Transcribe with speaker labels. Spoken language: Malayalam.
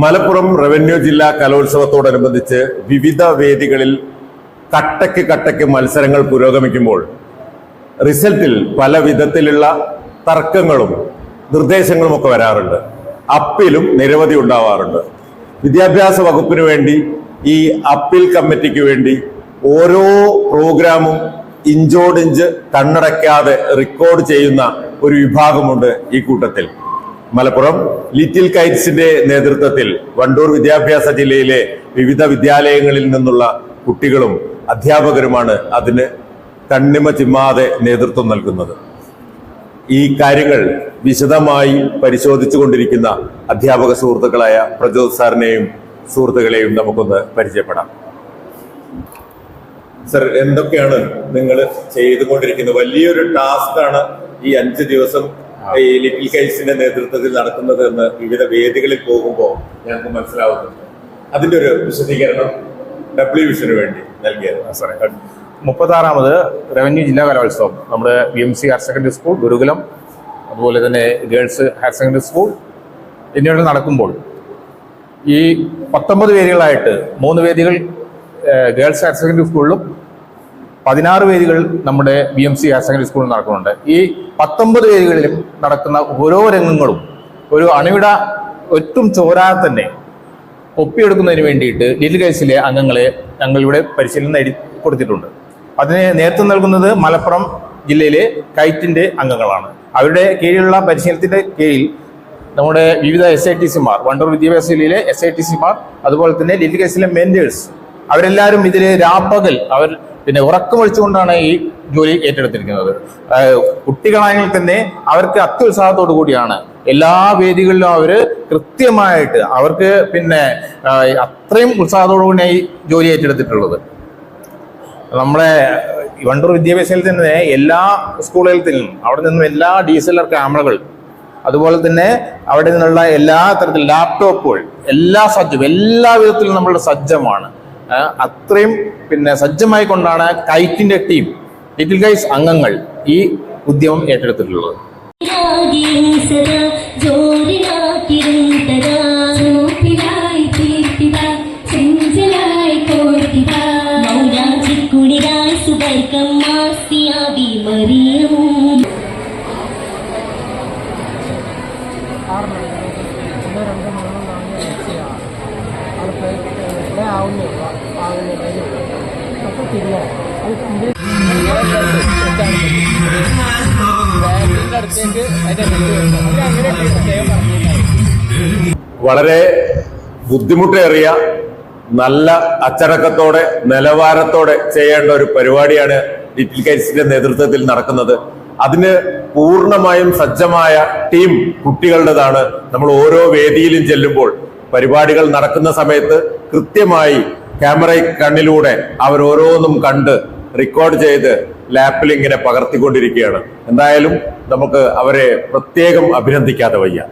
Speaker 1: മലപ്പുറം റവന്യൂ ജില്ലാ കലോത്സവത്തോടനുബന്ധിച്ച് വിവിധ വേദികളിൽ കട്ടയ്ക്ക് കട്ടയ്ക്ക് മത്സരങ്ങൾ പുരോഗമിക്കുമ്പോൾ റിസൾട്ടിൽ പല വിധത്തിലുള്ള തർക്കങ്ങളും നിർദ്ദേശങ്ങളും ഒക്കെ വരാറുണ്ട്. അപ്പിലും നിരവധി ഉണ്ടാവാറുണ്ട്. വിദ്യാഭ്യാസ വകുപ്പിന് വേണ്ടി ഈ അപ്പീൽ കമ്മിറ്റിക്ക് വേണ്ടി ഓരോ പ്രോഗ്രാമും ഇഞ്ചോടിഞ്ച് കണ്ണടയ്ക്കാതെ റെക്കോർഡ് ചെയ്യുന്ന ഒരു വിഭാഗമുണ്ട് ഈ കൂട്ടത്തിൽ. മലപ്പുറം ലിറ്റിൽ കൈറ്റ്സിന്റെ നേതൃത്വത്തിൽ വണ്ടൂർ വിദ്യാഭ്യാസ ജില്ലയിലെ വിവിധ വിദ്യാലയങ്ങളിൽ നിന്നുള്ള കുട്ടികളും അധ്യാപകരുമാണ് അതിന് കണ്ണിമ ചിമ്മാതെ നേതൃത്വം നൽകുന്നത്. ഈ കാര്യങ്ങൾ വിശദമായി പരിശോധിച്ചു കൊണ്ടിരിക്കുന്ന അധ്യാപക സുഹൃത്തുക്കളായ പ്രജോത് സാറിനെയും സുഹൃത്തുക്കളെയും നമുക്കൊന്ന് പരിചയപ്പെടാം. സർ എന്തൊക്കെയാണ് നിങ്ങൾ ചെയ്തുകൊണ്ടിരിക്കുന്നത്? വലിയൊരു ടാസ്ക് ആണ് ഈ അഞ്ച് ദിവസം ഈ ലിറ്റിൽ കൈസിന്റെ നേതൃത്വത്തിൽ നടക്കുന്നത് എന്ന് വിവിധ വേദികളിൽ പോകുമ്പോൾ ഞങ്ങൾക്ക് മനസ്സിലാവുന്നുണ്ട്. അതിന്റെ ഒരു വിശദീകരണം ഡബ്ല്യു വിഷന് വേണ്ടി നൽകിയത്.
Speaker 2: മുപ്പത്താറാമത് റവന്യൂ ജില്ലാ കലോത്സവം. നമ്മുടെ B M C higher secondary school Gurukulam അതുപോലെ തന്നെ ഗേൾസ് ഹയർ സെക്കൻഡറി സ്കൂൾ എന്നിവിടെ നടക്കുമ്പോൾ ഈ പത്തൊമ്പത് വേദികളായിട്ട് മൂന്ന് വേദികൾ ഗേൾസ് ഹയർ സെക്കൻഡറി സ്കൂളിലും പതിനാറ് വേദികൾ നമ്മുടെ B M C higher secondary സ്കൂളിൽ നടക്കുന്നുണ്ട്. ഈ പത്തൊമ്പത് വേദികളിലും നടക്കുന്ന ഓരോ രംഗങ്ങളും ഒരു അണുവിട ഒറ്റും ചോരാതെ തന്നെ ഒപ്പിയെടുക്കുന്നതിന് വേണ്ടിയിട്ട് ലിറ്റിൽ കേസിലെ അംഗങ്ങളെ ഞങ്ങളിവിടെ പരിശീലനം നേടി കൊടുത്തിട്ടുണ്ട്. അതിന് നേതൃത്വം നൽകുന്നത് മലപ്പുറം ജില്ലയിലെ കൈറ്റിന്റെ അംഗങ്ങളാണ്. അവരുടെ കീഴിലുള്ള പരിശീലനത്തിന്റെ കീഴിൽ നമ്മുടെ വിവിധ എസ് ഐ ടി സിമാർ വണ്ടൂർ വിദ്യാഭ്യാസ ജില്ലയിലെ എസ് ഐ ടി സിമാർ അതുപോലെ തന്നെ ലിറ്റിൽ കേസിലെ മെന്റേഴ്സ് അവരെല്ലാവരും ഇതിലെ രാപ്പകൽ അവർ പിന്നെ ഉറക്കമൊഴിച്ചുകൊണ്ടാണ് ഈ ജോലി ഏറ്റെടുത്തിരിക്കുന്നത്. കുട്ടികളാണെങ്കിൽ തന്നെ അവർക്ക് അത്യുത്സാഹത്തോടു കൂടിയാണ്. എല്ലാ വേദികളിലും അവർ കൃത്യമായിട്ട് അവർക്ക് പിന്നെ അത്രയും ഉത്സാഹത്തോടു കൂടിയാണ് ഈ ജോലി ഏറ്റെടുത്തിട്ടുള്ളത്. നമ്മുടെ വണ്ടൂർ വിദ്യാഭ്യാസത്തിൽ തന്നെ എല്ലാ സ്കൂളുകളിലും അവിടെ നിന്നും എല്ലാ ഡി ക്യാമറകൾ അതുപോലെ തന്നെ അവിടെ നിന്നുള്ള എല്ലാ തരത്തിലും ലാപ്ടോപ്പുകൾ എല്ലാ സജ്ജം എല്ലാ വിധത്തിലും നമ്മളുടെ സജ്ജമാണ്. അത്രയും പിന്നെ സജ്ജമായി കൊണ്ടാണ് കൈറ്റിന്റെ ടീം ലിറ്റിൽ ഗൈസ് അംഗങ്ങൾ ഈ ഉദ്യമം ഏറ്റെടുത്തിട്ടുള്ളത്.
Speaker 3: രണ്ടോ മൂന്നോ നാലോ ഇവിടെ ആവുന്നേ.
Speaker 1: വളരെ ബുദ്ധിമുട്ടേറിയ നല്ല അച്ചടക്കത്തോടെ നിലവാരത്തോടെ ചെയ്യേണ്ട ഒരു പരിപാടിയാണ് ലിറ്റിൽ കൈറ്റ്സിന്റെ നേതൃത്വത്തിൽ നടക്കുന്നത്. അതിന് പൂർണമായും സജ്ജമായ ടീം കുട്ടികളുടേതാണ്. നമ്മൾ ഓരോ വേദിയിലും ചെല്ലുമ്പോൾ പരിപാടികൾ നടക്കുന്ന സമയത്ത് കൃത്യമായി ക്യാമറ കണ്ണിലൂടെ അവർ ഓരോന്നും കണ്ട് റെക്കോർഡ് ചെയ്ത് ലാപ്പിൽ ഇങ്ങനെ പകർത്തിക്കൊണ്ടിരിക്കുകയാണ്. എന്തായാലും നമുക്ക് അവരെ പ്രത്യേകം അഭിനന്ദിക്കാതെ വയ്യ.